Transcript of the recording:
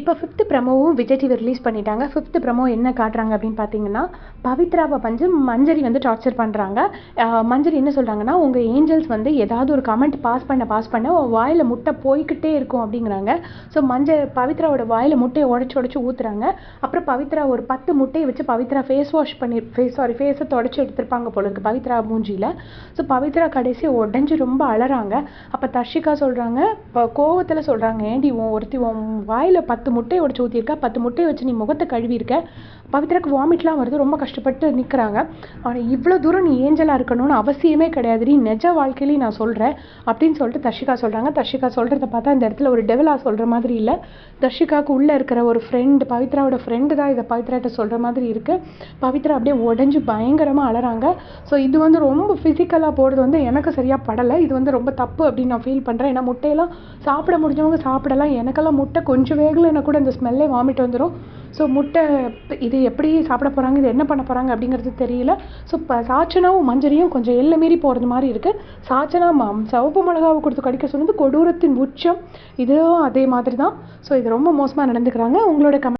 இப்போ ஃபிஃப்த்து ப்ரமோவும் Vijay TV release பண்ணிட்டாங்க. ஃபிஃப்த்து ப்ரமோ என்ன காட்டுறாங்க அப்படின்னு பார்த்தீங்கன்னா பவித்ராவை வந்து மஞ்சரி வந்து டார்ச்சர் பண்ணுறாங்க மஞ்சரி என்ன சொல்கிறாங்கன்னா உங்கள் ஏஞ்சல்ஸ் வந்து ஏதாவது ஒரு கமெண்ட் பாஸ் பண்ண பாஸ் பண்ண வாயில் முட்டை போய்கிட்டே இருக்கும் அப்படிங்கிறாங்க. ஸோ மஞ்ச பவித்ராவோட வாயில் முட்டையை உடச்சி உடச்சி ஊற்றுறாங்க அப்புறம் பவித்ரா ஒரு பத்து முட்டையை வச்சு பவித்ரா ஃபேஸ் வாஷ் பண்ணி ஃபேஸ் சாரி ஃபேஸை தொடச்சி எடுத்திருப்பாங்க போல இருக்குது பவித்ரா மூஞ்சியில். ஸோ பவித்ரா கடைசி உடஞ்சி ரொம்ப அழறாங்க அப்போ தர்ஷிகா சொல்கிறாங்க இப்போ கோவத்தில் சொல்கிறாங்க ஏண்டி உன் ஒருத்தி உன் வாயில் பத்து முட்டையை உடச்சி ஊற்றிருக்கா பத்து முட்டையை வச்சு நீ முகத்தை கழுவியிருக்க? பவித்ராக்கு வாமிட்லாம் வருது ரொம்ப கஷ்டம் கஷ்டப்பட்டு நிற்கிறாங்க ஆனால் இவ்வளோ தூரம் நீ ஏஞ்சலாக இருக்கணும்னு அவசியமே கிடையாது. நீ நிஜ வாழ்க்கையிலேயே நான் சொல்கிறேன் அப்படின்னு சொல்லிட்டு தர்ஷிகா சொல்கிறாங்க தர்ஷிகா சொல்கிறத பார்த்தா இந்த இடத்துல ஒரு டெவலாக சொல்கிற மாதிரி இல்லை. தர்ஷிகாவுக்கு உள்ளே இருக்கிற ஒரு ஃப்ரெண்டு பவித்ராவோட ஃப்ரெண்டு தான் இதை பவித்ராட்ட சொல்கிற மாதிரி இருக்குது பவித்ரா அப்படியே உடஞ்சி பயங்கரமாக அழறாங்க ஸோ இது வந்து ரொம்ப ஃபிசிக்கலாக போகிறது வந்து எனக்கு சரியாக படலை. இது வந்து ரொம்ப தப்பு அப்படின்னு நான் ஃபீல் பண்ணுறேன் ஏன்னா முட்டையெல்லாம் சாப்பிட முடிஞ்சவங்க சாப்பிடலாம். எனக்கெல்லாம் முட்டை கொஞ்சம் வேகலைன்னா கூட இந்த ஸ்மெல்லே வாமிட் வந்துடும் ஸோ முட்டை இது எப்படி சாப்பிட போகிறாங்க இது என்ன பண்ண போகிறாங்க அப்படிங்கிறது தெரியல. ஸோ இப்போ சாச்சனாவும் மஞ்சரியும் கொஞ்சம் எல்லை மீறி போகிறது மாதிரி இருக்குது சாச்சனா ம சிவப்பு மிளகாவை கொடுத்து கடிக்க சொன்னது கொடூரத்தின் உச்சம். இதுவும் அதே மாதிரி தான். ஸோ இது ரொம்ப மோசமாக நடந்துக்கிறாங்க. உங்களோட கமெண்ட்